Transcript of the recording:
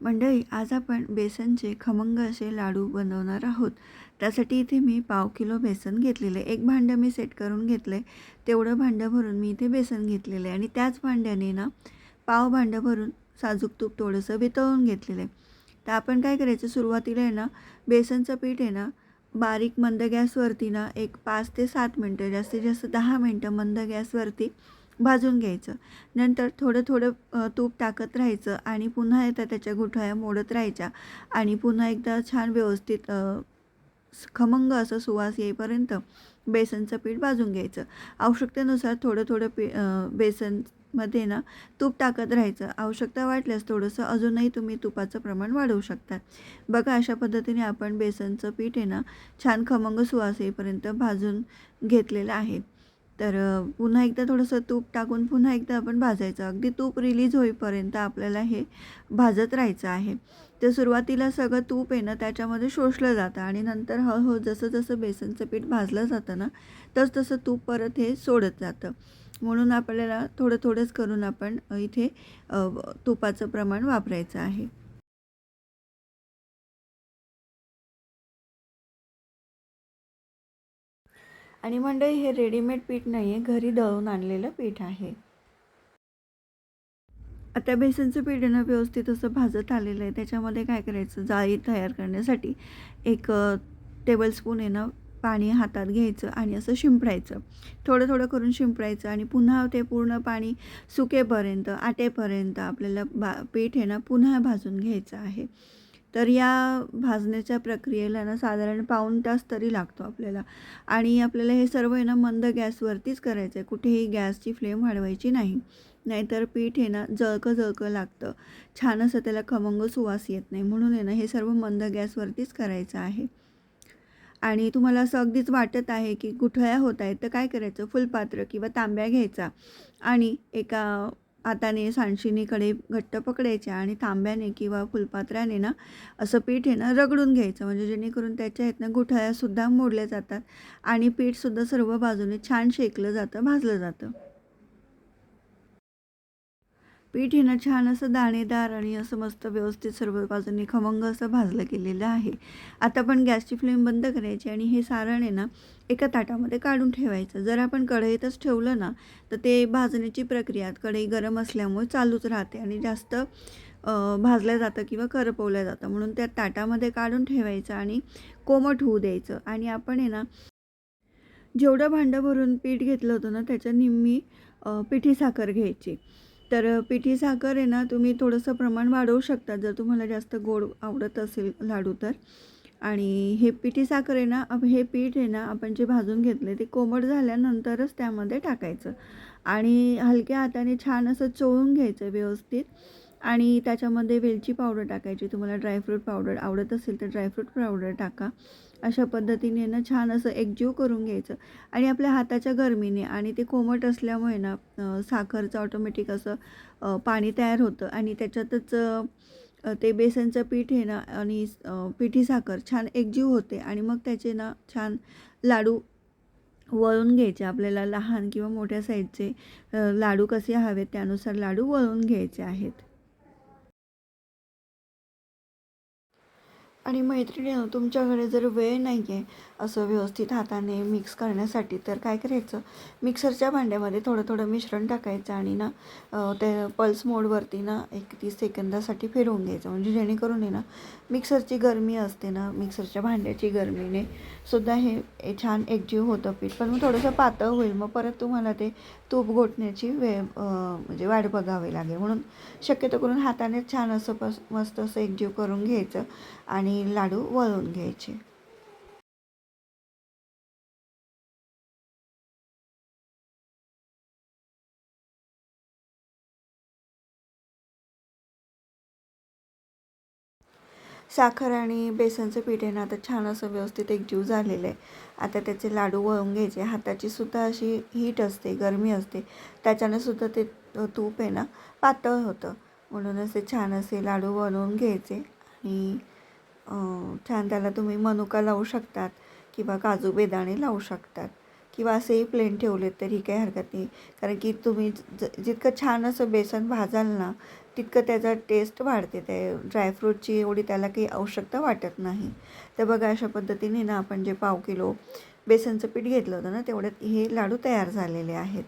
मंडळी आज आपण बेसनचे खमंग असे लाडू बनवणार आहोत. त्यासाठी इथे मी पाव किलो बेसन घेतलेलं. आहे एक भांडं मी सेट करून घेतलं. आहे तेवढं भांडं भरून मी इथे बेसन घेतलेलं. आहे आणि त्याच भांड्याने ना पाव भांडं भरून साजूक तूप थोडंसं वितळून घेतलेलं. आहे तर आपण काय करायचं? सुरुवातीला आहे ना बेसनचं पीठ आहे ना बारीक मंद गॅसवरती ना एक पाच ते सात मिनटं जास्तीत जास्त दहा मिनटं मंद गॅसवरती भाजून घ्यायचं. नंतर थोडं थोडं तूप टाकत राहायचं आणि पुन्हा एकदा त्याच्या गुठळ्या मोडत राहायच्या आणि पुन्हा एकदा छान व्यवस्थित खमंग असं सुवास येईपर्यंत बेसनचं पीठ भाजून घ्यायचं. आवश्यकतेनुसार थोडं थोडं पी बेसनमध्ये ना तूप टाकत राहायचं. आवश्यकता वाटल्यास थोडंसं अजूनही तुम्ही तुपाचं प्रमाण वाढवू शकता. बघा अशा पद्धतीने आपण बेसनचं पीठ आहे ना छान खमंग सुवास येईपर्यंत भाजून घेतलेलं आहे. तर पुन्हा एकदा थोडंसं तूप टाकून पुन्हा एकदा आपण भाजायचं. अगदी तूप रिलीज होईपर्यंत आपल्याला हे भाजत राहायचं आहे. तर सुरुवातीला सगळं तूप आहे ना त्याच्यामध्ये शोषलं जातं आणि नंतर हळूहळू जसं जसं बेसनचं पीठ भाजलं जातं ना तस तसं तूप परत हे सोडत जातं. म्हणून आपल्याला थोडं थोडंच करून आपण इथे तुपाचं प्रमाण वापरायचं आहे. आणि मंडळी हे रेडीमेड पीठ नाही आहे घरी दळून आणलेलं पीठ आहे. आता बेसनचं पीठ ना व्यवस्थित असं भाजत आलेलं आहे. त्याच्यामध्ये काय करायचं? जाळी तयार करण्यासाठी एक टेबलस्पून आहे ना पाणी हातात घ्यायचं आणि असं शिंपडायचं. थोडं थोडं करून शिंपडायचं आणि पुन्हा ते पूर्ण पाणी सुकेपर्यंत आटेपर्यंत आपल्याला बा पीठ आहे ना पुन्हा भाजून घ्यायचं आहे. तर या भाजण्याच्या प्रक्रियेला ना साधारण पाऊण तास तरी लागतो आपल्याला. आणि आपल्याला हे सर्व आहे ना मंद गॅसवरतीच करायचं आहे. कुठेही गॅसची फ्लेम वाढवायची नाही. नाहीतर पीठ आहे ना जळकं जळकं लागतं. छान असं त्याला खमंग सुवास येत नाही. म्हणून आहे ना हे सर्व मंद गॅसवरतीच करायचं आहे. आणि तुम्हाला असं अगदीच वाटत आहे की गुठळ्या होत आहेत तर काय करायचं? फुलपात्र किंवा तांब्या घ्यायचा आणि एका हाताने सांडशिनीकडे घट्ट पकडायच्या आणि तांब्याने किंवा फुलपात्राने ना असं पीठ आहे ना रगडून घ्यायचं. म्हणजे जेणेकरून त्याच्या आहेत ना गुठळ्यासुद्धा मोडल्या जातात आणि पीठसुद्धा सर्व बाजूने छान शेकलं जातं भाजलं जातं. पीठ हे ना छान असं दाणेदार आणि असं मस्त व्यवस्थित सर्व बाजूंनी खमंग असं भाजलं गेलेलं आहे. आता आपण गॅसची फ्लेम बंद करायची आणि हे सारण आहे ना एका ताटामध्ये काढून ठेवायचं. जर आपण कढईतच ठेवलं ना तर ते भाजण्याची प्रक्रिया कढई गरम असल्यामुळे चालूच राहते आणि जास्त भाजलं जातं किंवा करपवलं जातं. म्हणून त्या ताटामध्ये काढून ठेवायचं आणि कोमट होऊ द्यायचं. आणि आपण आहे ना जेवढं भांडं भरून पीठ घेतलं होतं ना त्याच्या निम्मी पिठी साखर घ्यायची. तर पिठी साखर आहे ना तुम्ही थोडंसं प्रमाण वाढवू शकता. जर तुम्हाला जास्त गोड आवडत असेल लाडू तर. आणि हे पिठी साखर आहे ना हे पीठ आहे ना आपण जे भाजून घेतले ते कोमट झाल्यानंतरच त्यामध्ये टाकायचं. आणि हलक्या हाताने छान असं चोळून घ्यायचं व्यवस्थित. आणि त्याच्यामध्ये वेलची पावडर टाकायची. तुम्हाला ड्रायफ्रूट पावडर आवडत असेल तर ड्रायफ्रूट पावडर टाका. अशा पद्धतीने ना छान असं एकजीव करून घ्यायचं. आणि आपल्या हाताच्या गरमीने आणि ते कोमट असल्यामुळे ना साखरचं ऑटोमॅटिक असं पाणी तयार होतं. आणि त्याच्यातच ते बेसनचं पीठ आहे ना आणि पिठी साखर छान एकजीव होते. आणि मग त्याचे ना छान लाडू वळून घ्यायचे. आपल्याला लहान किंवा मोठ्या साईजचे लाडू कसे हवेत त्यानुसार लाडू वळून घ्यायचे आहेत. आणि मैत्रिणी तुमच्याकडे जर वेळ नाही आहे असं व्यवस्थित हाताने मिक्स करण्यासाठी तर काय करायचं? मिक्सरच्या भांड्यामध्ये थोडं थोडं मिश्रण टाकायचं आणि ना ते पल्स मोडवरती ना एक तीस सेकंदासाठी फिरवून घ्यायचं. म्हणजे जेणेकरून आहे ना मिक्सरची गरमी असते ना मिक्सरच्या भांड्याची गरमीने सुद्धा हे छान एकजीव होतं पीठ पण मग थोडंसं पातळ होईल मग परत तुम्हाला ते तूप गोठण्याची वेळ म्हणजे वाट बघावी लागेल. म्हणून शक्यतो करून हातानेच छान असं पस मस्त असं एकजीव करून घ्यायचं. आणि लाडू वळून घ्यायचे. साखर आणि बेसनचं पीठ आहे ना आता छान असं व्यवस्थित एकजीव झालेलं आहे. आता त्याचे लाडू वळून घ्यायचे. हाताची सुद्धा अशी हीट असते गरमी असते. त्याच्यानं सुद्धा ते तूप आहे ना पातळ होतं. म्हणून असे छान असे लाडू वळून घ्यायचे. आणि छान त्याला तुम्ही मनुका लावू शकतात किंवा काजू बेदाणे लावू शकतात किंवा असेही प्लेन ठेवलेत तरी काही हरकत नाही. कारण की तुम्ही ज जितकं छान असं बेसन भाजाल ना तितकं त्याचा टेस्ट वाढते. ते ड्रायफ्रूटची एवढी त्याला काही आवश्यकता वाटत नाही. तर बघा अशा पद्धतीने ना आपण जे पाव किलो बेसनचं पीठ घेतलं होतं ना तेवढ्यात हे लाडू तयार झालेले आहेत.